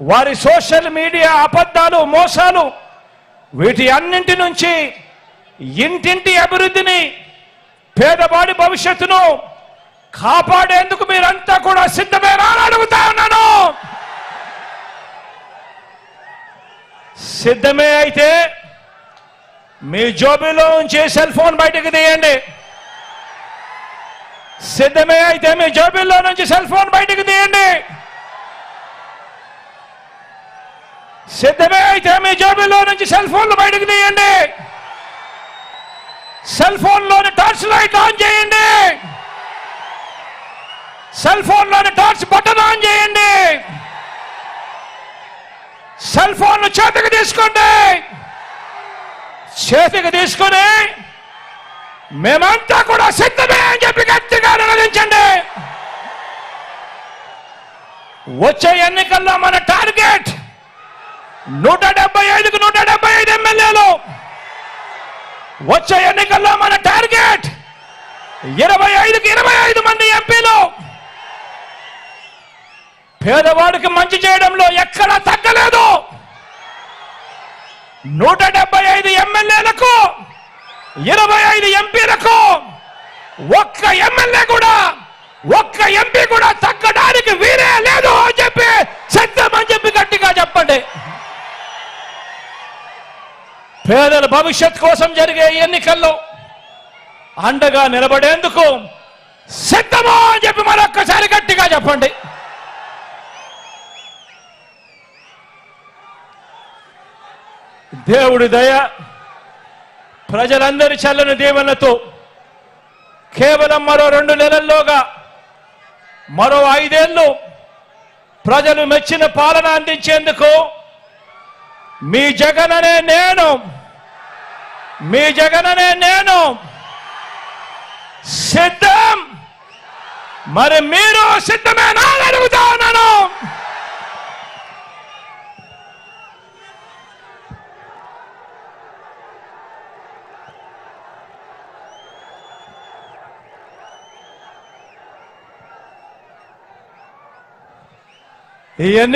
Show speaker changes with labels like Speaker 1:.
Speaker 1: వారి social media అబద్ధాలు మోసాలు వీటి అన్నింటి నుంచి ఇంటింటి అభివృద్ధిని పేదవాడి భవిష్యత్తును కాపాడేందుకు మీరంతా కూడా సిద్ధమేనా అడుగుతా ఉన్నాను. సిద్ధమే అయితే మీ జోబీలో ఉంచి సెల్ ఫోన్ బయటకు తీయండి. సిద్ధమే అయితే మీ జోబీల్లో నుంచి సెల్ ఫోన్ బయటకు తీయండి. సిద్ధమే అయితే మీ జేబుల్లో నుంచి సెల్ ఫోన్లు బయటకు తీయండి. సెల్ ఫోన్లోని టార్చ్ లైట్ ఆన్ చేయండి. సెల్ ఫోన్లోని టార్చ్ బటన్ ఆన్ చేయండి. సెల్ ఫోన్ చేతికి తీసుకోండి. చేతికి తీసుకొని మేమంతా కూడా సిద్ధమే అని చెప్పి గట్టిగా నిలదించండి వచ్చే ఎన్నికల్లో మన టార్గెట్ నూట డెబ్బై ఐదుకు నూట డెబ్బై ఐదు ఎమ్మెల్యేలు. వచ్చే ఎన్నికల్లో మన టార్గెట్ ఇరవై ఐదుకి ఇరవై ఐదు మంది ఎంపీలు. పేదవాడికి మంచి చేయడంలో ఎక్కడా తగ్గలేదు. నూట డెబ్బై ఐదు ఎమ్మెల్యేలకు ఇరవై ఐదు ఎంపీలకు ఒక్క ఎమ్మెల్యే కూడా ఒక్క ఎంపీ కూడా తగ్గడానికి వీరే లేదు అని చెప్పి సత్యం అని చెప్పి గట్టిగా చెప్పండి పేదల భవిష్యత్ కోసం జరిగే ఎన్నికల్లో అండగా నిలబడేందుకు సిద్ధమా అని చెప్పి మరొక్కసారి గట్టిగా చెప్పండి. దేవుడి దయ ప్రజలందరి చల్లని దీవెనతో కేవలం మరో రెండు నెలల్లోగా మరో ఐదేళ్ళు ప్రజలు మెచ్చిన పాలన అందించేందుకు మీ జగననే నేను మీ జగననే నేను సిద్ధం. మరి మీరు సిద్ధమేనా అని అడుగుతా ఉన్నాను ఈ ఎన్ని